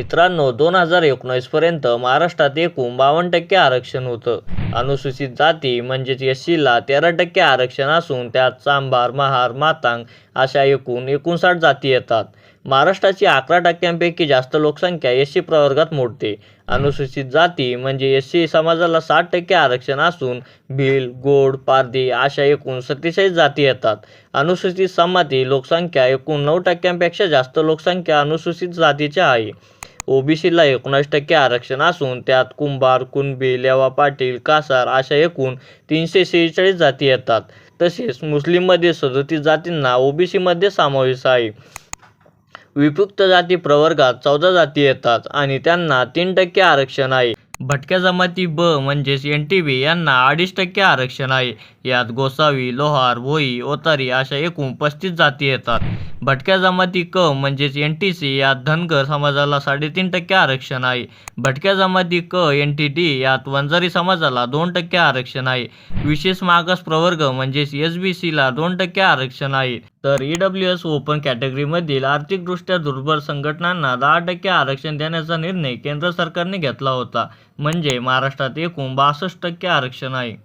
मित्रांनो दोन हजार एकोणीसपर्यंत महाराष्ट्रात एकूण बावन्न टक्के आरक्षण होतं. अनुसूचित जाती म्हणजेच एस सीला तेरा टक्के आरक्षण असून त्यात चांभार महार मातांग अशा एकूण एकोणसाठ जाती येतात. महाराष्ट्राची अकरा टक्क्यांपैकी जास्त लोकसंख्या एस सी प्रवर्गात मोडते. अनुसूचित जाती म्हणजे एस सी समाजाला साठ टक्के आरक्षण असून भिल गोड पारधी अशा एकूण सत्तेचाळीस जाती येतात. अनुसूचित जमाती लोकसंख्या एकूण नऊ टक्क्यांपेक्षा जास्त लोकसंख्या अनुसूचित जातीच्या आहे. ओबीसीला एकोणास टक्के आरक्षण असून त्यात कुंभार कुणबी लेवा पाटील कासार अशा एकूण तीनशे सेहेचाळीस जाती येतात. तसेच मुस्लिममध्ये सदोतीस जातींना ओबीसीमध्ये समावेश आहे. विपुक्त जाती प्रवर्गात चौदा जाती येतात आणि त्यांना तीन टक्के आरक्षण आहे. भटक्या जमाती ब म्हणजेच एन टी बी यांना अडीच टक्के आरक्षण आहे. यात गोसावी लोहार भोई ओतारी अशा एकूण पस्तीस जाती येतात. भटक्या जमाती क म्हणजेच एन टी सी यात धनगर समाजाला साडेतीन टक्के आरक्षण आहे. भटक्या जमाती क एन टी डी यात वंजारी समाजाला दोन टक्के आरक्षण आहे. विशेष मागास प्रवर्ग म्हणजेच एस बी सीला दोन टक्के आरक्षण आहे. तर ई डब्ल्यू एस ओपन कॅटेगरीमधील आर्थिकदृष्ट्या दुर्बल संघटनांना दहा टक्के आरक्षण देण्याचा निर्णय केंद्र सरकारने घेतला होता. म्हणजे महाराष्ट्रात एकूण बासष्ट टक्के आरक्षण आहे.